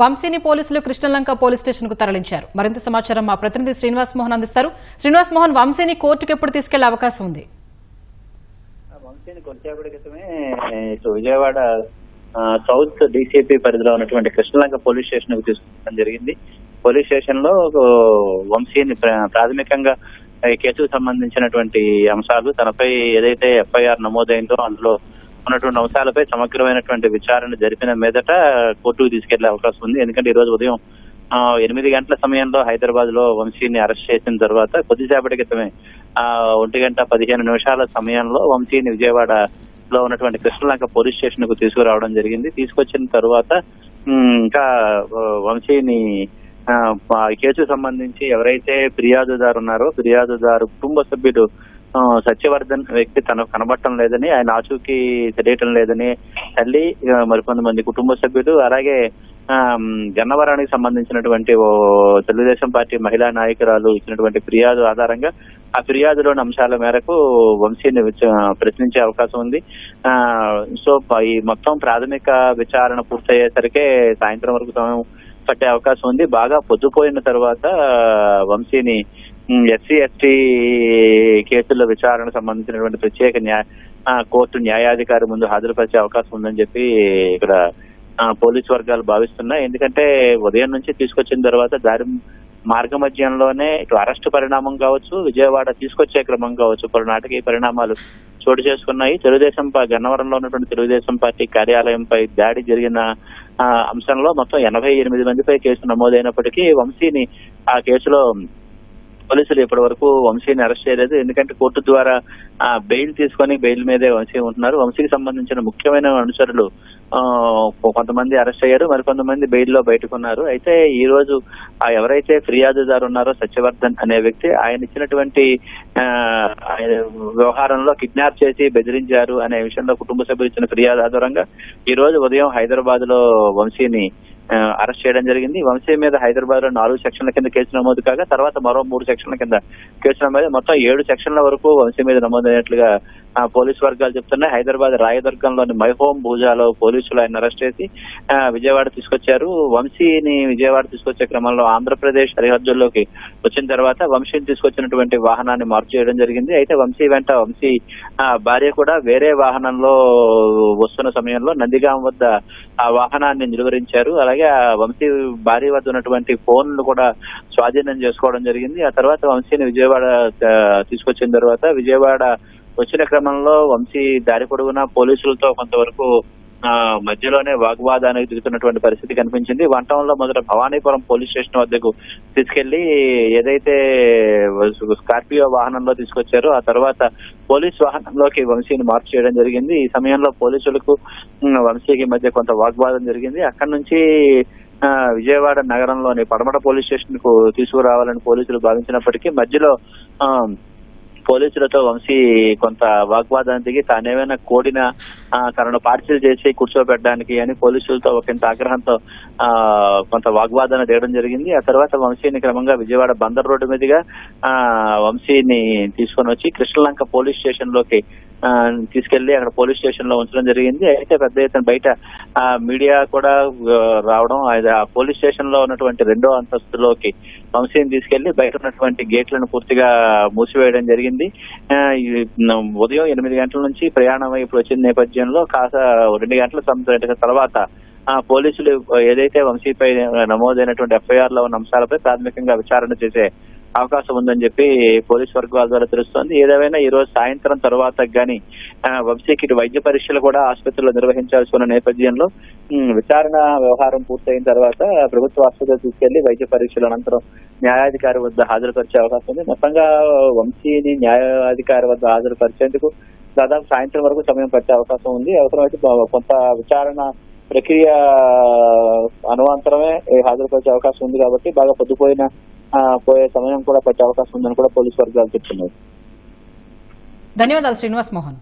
వంశీని పోలీసులు కృష్ణలంక పోలీస్ స్టేషన్కు తరలించారు. మరింత సమాచారం మా ప్రతినిధి శ్రీనివాస్ మోహన్ అందిస్తారు. శ్రీనివాస్ మోహన్ వంశీని కోర్టుకు ఎప్పుడు తీసుకెళ్ళే అవకాశం ఉంది? వంశీని కొద్దిసేపటి క్రితమే ఇటు విజయవాడ సౌత్ డీసీపీ పరిధిలో ఉన్నటువంటి కృష్ణలంక పోలీస్ స్టేషన్కు తీసుకోవడం జరిగింది. పోలీస్ స్టేషన్లో వంశీని ప్రాథమికంగా ఈ కేసుకు సంబంధించినటువంటి అంశాలు తనపై ఏదైతే ఎఫ్ఐఆర్ నమోదైందో అందులో ఉన్నటువంటి అంశాలపై సమగ్రమైనటువంటి విచారణ జరిపిన మీదట కోర్టుకు తీసుకెళ్ళే అవకాశం ఉంది. ఎందుకంటే ఈ రోజు ఉదయం ఎనిమిది గంటల సమయంలో హైదరాబాద్లో వంశీని అరెస్ట్ చేసిన తర్వాత కొద్దిసేపటి క్రితమే ఆ ఒంటి గంట పదిహేను నిమిషాల సమయంలో వంశీని విజయవాడ లో ఉన్నటువంటి కృష్ణలంక పోలీస్ స్టేషన్కు తీసుకురావడం జరిగింది. తీసుకొచ్చిన తర్వాత ఇంకా వంశీని ఆ, కేసుకు సంబంధించి ఎవరైతే ఫిర్యాదుదారు ఉన్నారో ఫిర్యాదుదారు కుటుంబ సభ్యుడు సత్యవర్ధన్ వ్యక్తి తనకు కనబడటం లేదని ఆయన ఆచూకీ తెలియటం లేదని తల్లి మరికొంతమంది కుటుంబ సభ్యులు అలాగే గన్నవరానికి సంబంధించినటువంటి ఓ తెలుగుదేశం పార్టీ మహిళా నాయకురాలు ఇచ్చినటువంటి ఫిర్యాదు ఆధారంగా ఆ ఫిర్యాదులోని అంశాల మేరకు వంశీని ప్రశ్నించే అవకాశం ఉంది. సో ఈ మొత్తం ప్రాథమిక విచారణ పూర్తయ్యేసరికే సాయంత్రం వరకు సమయం పట్టే అవకాశం ఉంది. బాగా పొద్దుపోయిన తర్వాత వంశీని ఎస్సీ ఎస్టీ కేసుల విచారణ సంబంధించినటువంటి ప్రత్యేక న్యాయ కోర్టు న్యాయాధికారి ముందు హాజరుపరిచే అవకాశం ఉందని చెప్పి ఇక్కడ పోలీస్ పోలీసు వర్గాలు భావిస్తున్నాయి. ఎందుకంటే ఉదయం నుంచి తీసుకొచ్చిన తర్వాత దారి మార్గ మధ్యంలోనే ఇటు అరెస్ట్ పరిణామం కావచ్చు విజయవాడ తీసుకొచ్చే క్రమం కావచ్చు పలునాటికి ఈ పరిణామాలు చోటు చేసుకున్నాయి. తెలుగుదేశం గన్నవరంలో ఉన్నటువంటి తెలుగుదేశం పార్టీ కార్యాలయంపై దాడి జరిగిన అంశంలో మొత్తం ఎనభై ఎనిమిది మందిపై కేసు నమోదైనప్పటికీ వంశీని ఆ కేసులో పోలీసులు ఇప్పటి వరకు వంశీని అరెస్ట్ చేయలేదు. ఎందుకంటే కోర్టు ద్వారా ఆ, బెయిల్ తీసుకొని బెయిల్ మీదే వంశీ ఉంటున్నారు. వంశీకి సంబంధించిన ముఖ్యమైన అనుచరులు కొంతమంది అరెస్ట్ అయ్యారు. మరికొంతమంది బెయిల్లో బయటకున్నారు. అయితే ఈ రోజు ఎవరైతే ఫిర్యాదుదారు ఉన్నారో సత్యవర్ధన్ అనే వ్యక్తి ఆయన ఇచ్చినటువంటి ఆయన వ్యవహారంలో కిడ్నాప్ చేసి బెదిరించారు అనే విషయంలో కుటుంబ సభ్యులు ఇచ్చిన ఫిర్యాదు ఆధారంగా ఈ రోజు ఉదయం హైదరాబాద్లో వంశీని అరెస్ట్ చేయడం జరిగింది. వంశీ మీద హైదరాబాద్లో నాలుగు సెక్షన్ల కింద కేసు నమోదు కాగా తర్వాత మరో మూడు సెక్షన్ల కింద కేసు నమోదు మొత్తం ఏడు సెక్షన్ల వరకు వంశీ మీద నమోదైనట్లుగా పోలీసు వర్గాలు చెప్తున్నాయి హైదరాబాద్ రాయదుర్గంలోని మైహోం భూజాలో పోలీసులు ఆయన అరెస్ట్ చేసి విజయవాడ తీసుకొచ్చారు. వంశీని విజయవాడ తీసుకొచ్చే క్రమంలో ఆంధ్రప్రదేశ్ సరిహద్దుల్లోకి వచ్చిన తర్వాత వంశీని తీసుకొచ్చినటువంటి వాహనాన్ని మార్పు చేయడం జరిగింది. అయితే వంశీ వెంట వంశీ భార్య కూడా వేరే వాహనంలో వస్తున్న సమయంలో నందిగాం వద్ద ఆ వాహనాన్ని నిలువరించారు అలాగే ఆ వంశీ భార్య వద్ద ఉన్నటువంటి ఫోన్లు కూడా స్వాధీనం చేసుకోవడం జరిగింది. ఆ తర్వాత వంశీని విజయవాడ తీసుకొచ్చిన తర్వాత విజయవాడ వచ్చిన క్రమంలో వంశీ దారి పొడవునా పోలీసులతో కొంతవరకు మధ్యలోనే వాగ్వాదానికి దిగుతున్నటువంటి పరిస్థితి కనిపించింది. వంటంలో మొదట భవానీపురం పోలీస్ స్టేషన్ వద్దకు తీసుకెళ్ళి ఏదైతే స్కార్పియో వాహనంలో తీసుకొచ్చారో ఆ తర్వాత పోలీస్ వాహనంలోకి వంశీని మార్పు చేయడం జరిగింది. ఈ సమయంలో పోలీసులకు వంశీకి మధ్య కొంత వాగ్వాదం జరిగింది. అక్కడి నుంచి విజయవాడ నగరంలోని పడమట పోలీస్ స్టేషన్కు తీసుకురావాలని పోలీసులు భావించినప్పటికీ మధ్యలో ఆ పోలీసులతో వంశీ కొంత వాగ్వాదం దిగి తానేమైనా కోడిన తనను పార్సిల్ చేసి కూర్చోబెట్టడానికి అని పోలీసులతో ఒకంత ఆగ్రహంతో ఆ కొంత వాగ్వాదన దిగడం జరిగింది. ఆ తర్వాత వంశీని క్రమంగా విజయవాడ బందర్ రోడ్డు మీదుగా ఆ వంశీని తీసుకొని వచ్చి కృష్ణలంక పోలీస్ స్టేషన్లోకి తీసుకెళ్ళి అక్కడ పోలీస్ స్టేషన్లో ఉంచడం జరిగింది. అయితే పెద్ద ఎత్తున బయట మీడియా కూడా రావడం అది ఆ పోలీస్ స్టేషన్లో ఉన్నటువంటి రెండో అంతస్తులోకి వంశీని తీసుకెళ్ళి బయట ఉన్నటువంటి గేట్లను పూర్తిగా మూసివేయడం జరిగింది. ఉదయం ఎనిమిది గంటల నుంచి ప్రయాణం ఇప్పుడు వచ్చిన నేపథ్యంలో కాస రెండు గంటల తర్వాత ఆ పోలీసులు ఏదైతే వంశీపై నమోదైనటువంటి ఎఫ్ఐఆర్లో ఉన్న అంశాలపై ప్రాథమికంగా విచారణ చేసే అవకాశం ఉందని చెప్పి పోలీస్ వర్గాల ద్వారా తెలుస్తోంది. ఏదేమైనా ఈ రోజు సాయంత్రం తర్వాత గాని వంశీకి వైద్య పరీక్షలు కూడా ఆసుపత్రిలో నిర్వహించాల్సి ఉన్న నేపథ్యంలో విచారణ వ్యవహారం పూర్తయిన తర్వాత ప్రభుత్వ ఆసుపత్రికి తీసుకెళ్ళి వైద్య పరీక్షల అనంతరం న్యాయాధికారి వద్ద హాజరుపరిచే అవకాశం ఉంది. మొత్తంగా వంశీని న్యాయాధికారి వద్ద హాజరుపరిచేందుకు దాదాపు సాయంత్రం వరకు సమయం పట్టే అవకాశం ఉంది. అవసరమైతే కొంత విచారణ ప్రక్రియ అనువంతరమే హాజరుపరిచే అవకాశం ఉంది కాబట్టి బాగా పొద్దుపోయిన పోయే సమయం కూడా పట్టే అవకాశం ఉందని కూడా పోలీస్ వర్గాలు చెప్తున్నారు. ధన్యవాదాలు శ్రీనివాస్ మోహన్.